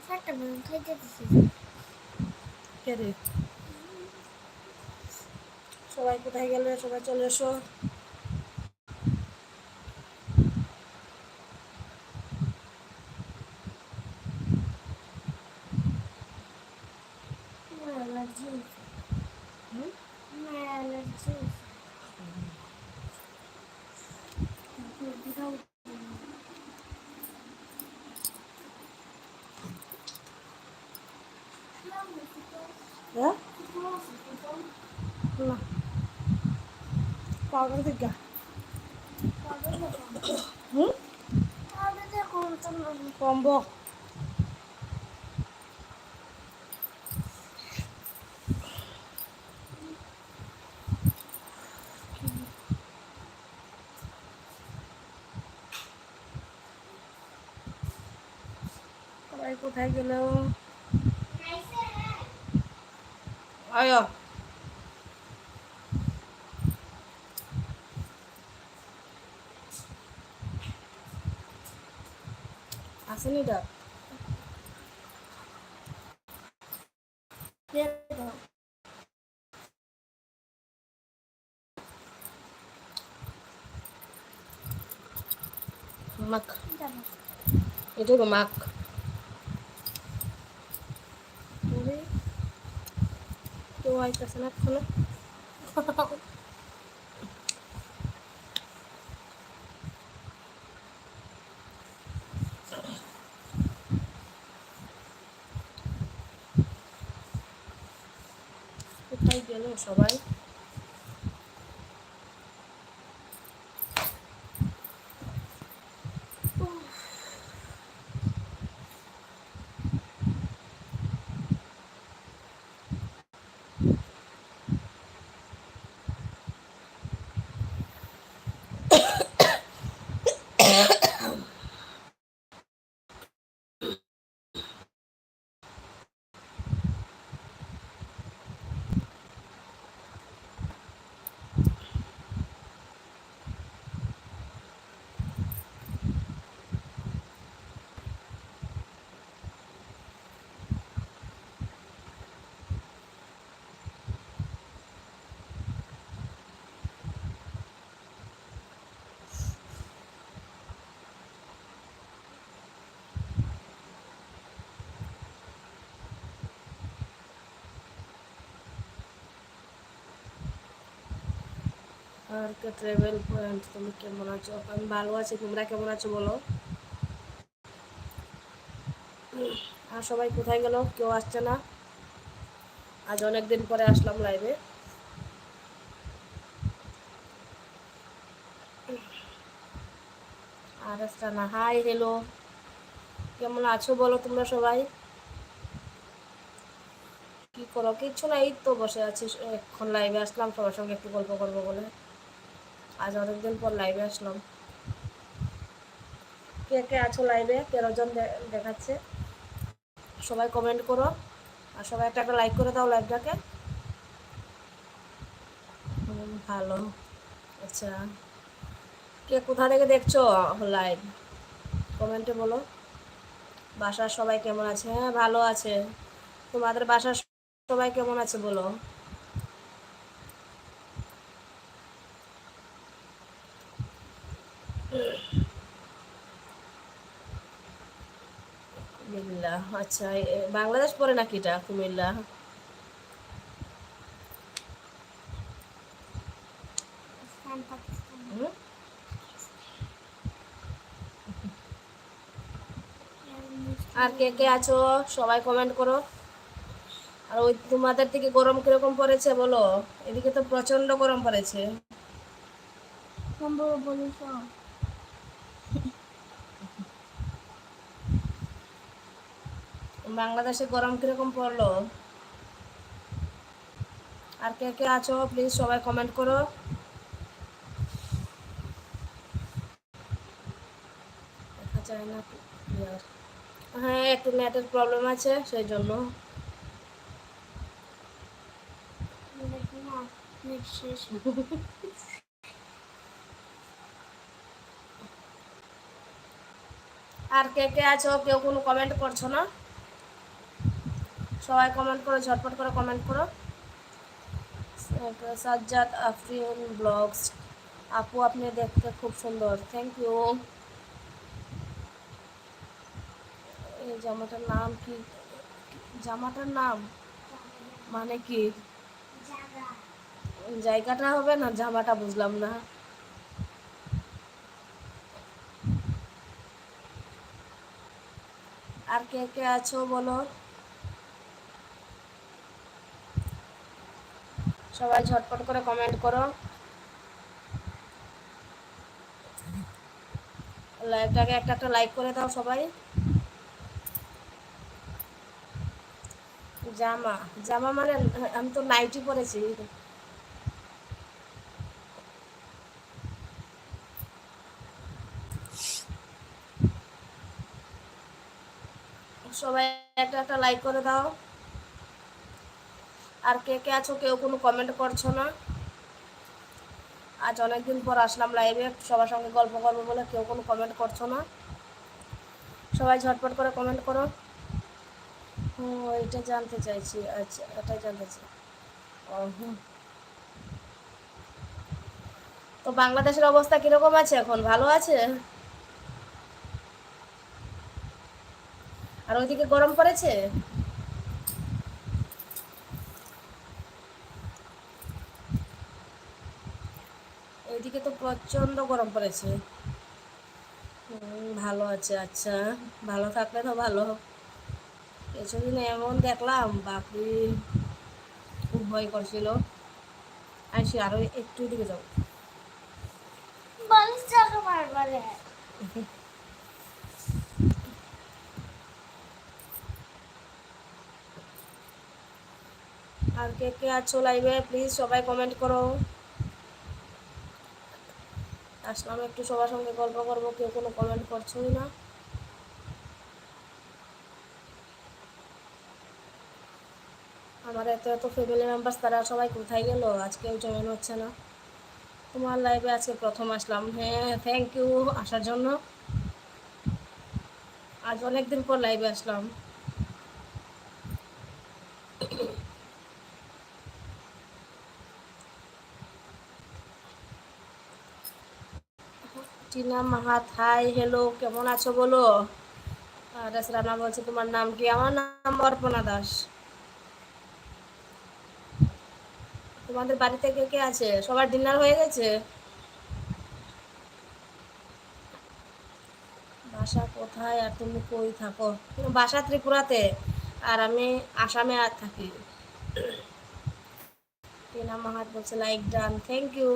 ফাটা বন খাইতে দিছি কে রে সবাই কোথায় গেলে সবাই চলে এসো আমার অ্যালার্জি হুম? আমার অ্যালার্জি হ্যাঁ? না। পাউডার থেকে হুম? কমব। কোথায় গেল? আয় আসেনি ডাক মাখ এটুকু মাখ কেউ আইতেছে না এখনও। কোথায় গেল সবাই? আর কে ট্রাভেল পয়েন্ট তুমি কেমন আছো? আমি ভালো আছি, তোমরা কেমন আছো বলো? আর সবাই কোথায় গেল? কেউ আসছে না? আজ অনেক দিন পরে আসলাম লাইভে আর আসছে না হাই হ্যালো কেমন আছো বলো তোমরা সবাই? কি করো? কিচ্ছু না, এই তো বসে আছি। এখন লাইভে আসলাম সবার সঙ্গে একটু গল্প করব বলে। আজ অনেকদিন পর লাইভে আসলাম। কে কে আছো লাইভে তেরো জন দেখাচ্ছে। সবাই কমেন্ট করো। আর সবাই একটা একটা লাইক করে দাও লাইভটাকে ভালো। আচ্ছা। কে কোথা থেকে দেখছ লাইভ কমেন্টে বলো। বাসার সবাই কেমন আছে? হ্যাঁ ভালো আছে। তোমাদের বাসার সবাই কেমন আছে বলো কুমিল্লা আচ্ছা বাংলাদেশ পরে নাকি এটা কুমিল্লা? আর কে কে আছো? সবাই কমেন্ট করো। আর ওই তোমাদের থেকে গরম কীরকম পড়েছে বলো? এদিকে তো প্রচণ্ড গরম পড়েছে। বাংলাদেশে গরম কীরকম পড়ল? আর কে কে আছো? প্লিজ সবাই কমেন্ট করো। দেখা যায় না হ্যাঁ একটু নেটের প্রবলেম আছে সেই জন্য আর কে কে আছো? কেউ কোনো কমেন্ট করছ না? সবাই কমেন্ট করো, ঝটপট করে কমেন্ট করো। সাজ্জাদ আফরিন ব্লগস। আপু, আপনি দেখতে খুব সুন্দর। থ্যাংক ইউ এই জামাটার নাম কি? জামাটার নাম মানে কি? জায়গাটা হবে না? জামাটা বুঝলাম না। আর কে কে আছো বলো? সবাই ঝটপট করে কমেন্ট করো। লাইভটাকে একটা একটা লাইক করে দাও সবাই। জামা জামা মানে আমি তো নাইটি পরেছি। সবাই একটা একটা লাইক করে দাও। আর কে কে আছো, কেউ কোনো কমেন্ট করছ না। আজ অনেকদিন পর আসলাম লাইভে সবার সঙ্গে গল্প করব বলে কেউ কোনো কমেন্ট করছ না। সবাই ঝটপট করে কমেন্ট করো। হুম এটা জানতে চাইছি আচ্ছা এটাই জানতে চাই। হুম। তো বাংলাদেশের অবস্থা কীরকম আছে এখন? ভালো আছে? আর ওইদিকে গরম পড়েছে? এইদিকে তো প্রচণ্ড গরম পড়েছে। ভালো আছে আচ্ছা। ভালো থাকলে তো ভালো। কিছুদিন এমন দেখলাম বাপরে খুব ভয় করছিল। আসি আরও একটু দিকে মারবারে আর কে কে আছো লাইভে প্লিজ সবাই কমেন্ট করো। আসলাম একটু সবার সঙ্গে গল্প করব, কেউ কোনো কমেন্ট করছোই না। আমার এত এত ফ্যামিলি মেম্বার্স তারা সবাই কোথায় গেল? আজকে কেউ জয়েন হচ্ছে না। তোমার লাইভে আজকে প্রথম আসলাম। হ্যাঁ থ্যাংক ইউ আসার জন্য। আজ অনেক দিন পর লাইভে আসলাম। টিনা, মাহাত, হাই হ্যালো কেমন আছো বলো? আর রানা বলছে, তোমার নাম কি? আমার নাম অর্পণা দাস। তোমাদের বাড়িতে কে কে আছে? সবার ডিনার হয়ে গেছে? বাসা কোথায় আর তুমি কই থাকো? বাসা ত্রিপুরাতে, আর আমি আসামে আর থাকি। টিনা মাহাত বলছে like done thank you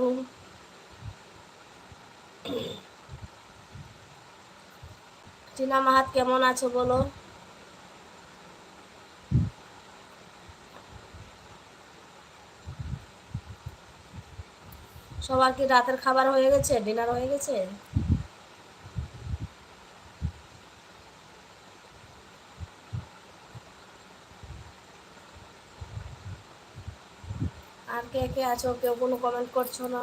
Tina Mahat, কেমন আছো বলো? সবার কি রাতের খাবার হয়ে গেছে? ডিনার হয়ে গেছে? আর কে কে আছো? কেউ কোনো কমেন্ট করছ না?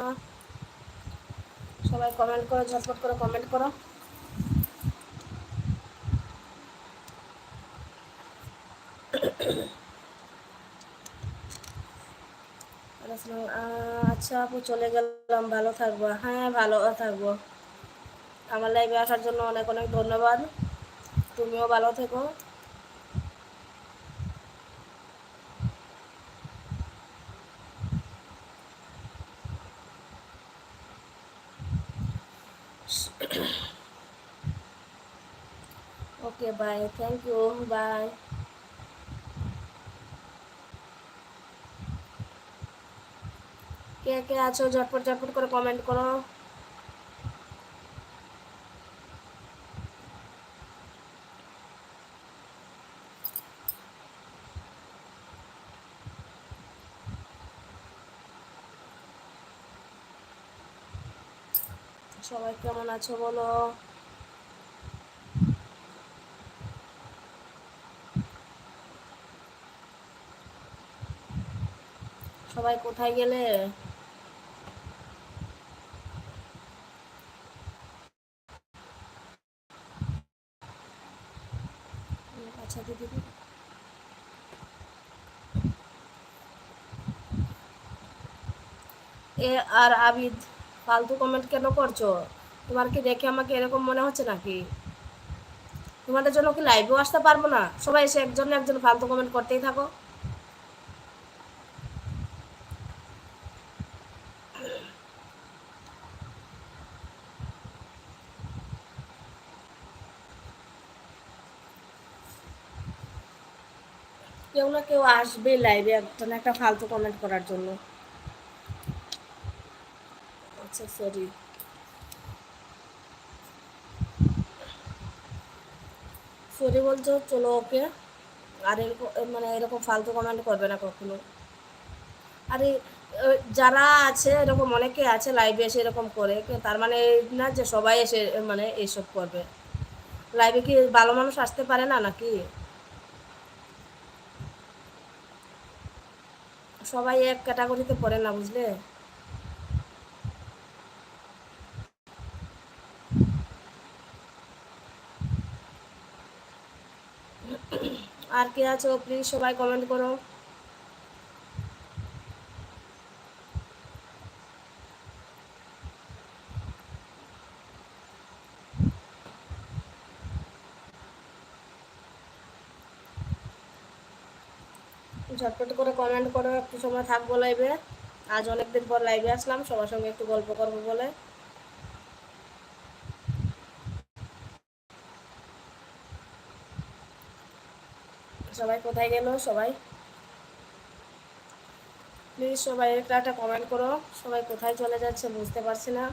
সবাই কমেন্ট করো, ঝটপট করে কমেন্ট করো। আচ্ছা আপু, চলে গেলাম, ভালো থাকব। হ্যাঁ ভালো থাকব। আমার লাইভে আসার জন্য অনেক অনেক ধন্যবাদ। তুমিও ভালো থেকো। Okay bye thank you bye কে কে আছো, ঝটপট ঝটপট করে কমেন্ট করো। সবাই কেমন আছো বলো? সবাই কোথায় গেলে? সাথে দেবে? এ আর আবিদ, ফালতু কমেন্ট কেন করছ? তোমার কি দেখে আমাকে এরকম মনে হচ্ছে নাকি? তোমাদের জন্য কি লাইভেও আসতে পারব না? সবাই এসে একজন একজন ফালতু কমেন্ট করতেই থাকো। কেউ না কেউ আসবে লাইভে একটা একটা ফালতু কমেন্ট করার জন্য। আচ্ছা সরি সরি বলছো, চলো ওকে আর এরকম মানে এরকম ফালতু কমেন্ট করবে না কখনো। আরে যারা আছে, এরকম অনেকে আছে লাইভে এসে এরকম করে তার মানে না যে সবাই এসে মানে এইসব করবে। লাইভে কি ভালো মানুষ আসতে পারে না, নাকি? সবাই এক ক্যাটাগরিতে পড়ে না বুঝলে? আর কে আছো? প্লিজ সবাই কমেন্ট করো। ঝটপট করে কমেন্ট করো, একটু সময় থাকব লাইভে আজ অনেকদিন পর লাইভে আসলাম, সবার সঙ্গে একটু গল্প করব বলে। সবাই কোথায় গেল? সবাই? প্লিজ সবাই একটা একটা কমেন্ট করো, সবাই কোথায় চলে যাচ্ছে বুঝতে পারছি না।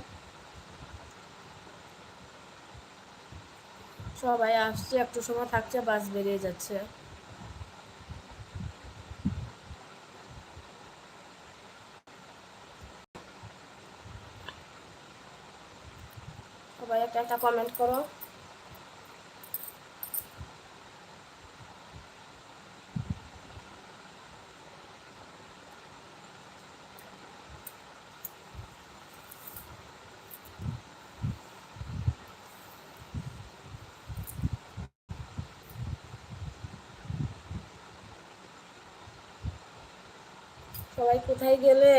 সবাই আসছে, একটু সময় থাকছে বাস বেরিয়ে যাচ্ছে সবাই একটা কমেন্ট করো। সবাই কোথায় গেলে?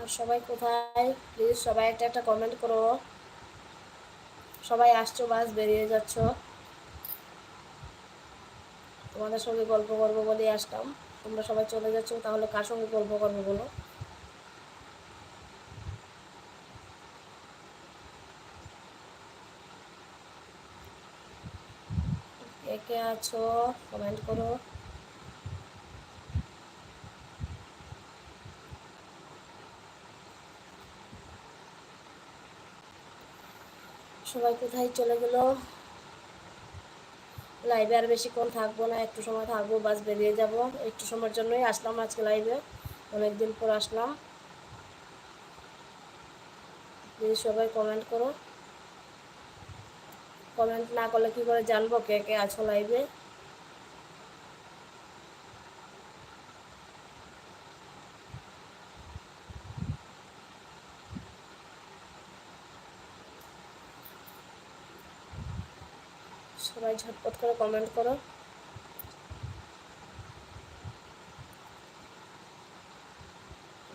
আর সবাই কোথায়? প্লিজ সবাই একটা একটা কমেন্ট করো। সবাই আসছো, বাস বেরিয়ে যাচ্ছ। তোমাদের সঙ্গে গল্প করব বলেই আসলাম। তোমরা সবাই চলে যাচ্ছ, তাহলে কার সঙ্গে গল্প করব বলো? কে কে আছো? কমেন্ট করো। সবাই কোথায় চলে গেল? লাইভে আর বেশিক্ষণ থাকব না, একটু সময় থাকব, বাস বেরিয়ে যাব। একটু সময়ের জন্যই আসলাম আজকে লাইভে অনেকদিন পর আসলাম। প্লিজ সবাই কমেন্ট করো। কমেন্ট না করলে কি করে জানব কে কে আছো লাইভে সবাই ঝটপট করে কমেন্ট করো।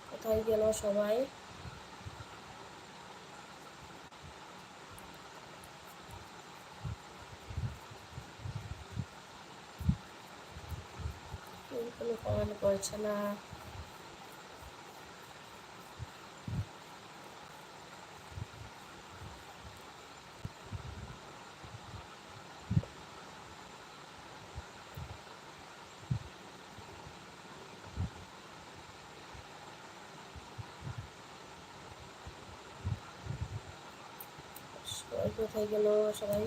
কোথায় গেল সবাই? কোনো কমেন্ট করছে না। কোথায় গেল সবাই।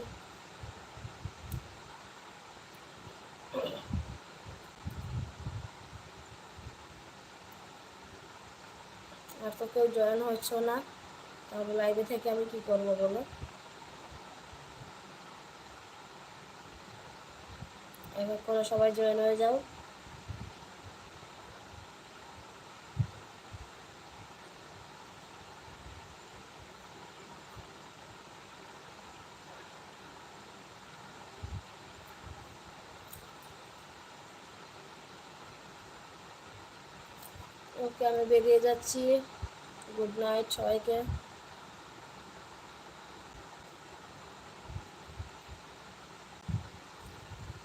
আর তো কেউ জয়েন হচ্ছ না, তাহলে লাইভে থেকে আমি কি করব বলো? এবার করে সবাই জয়েন হয়ে যাও। আমি বেরিয়ে যাচ্ছি। গুড নাইট সবাইকে।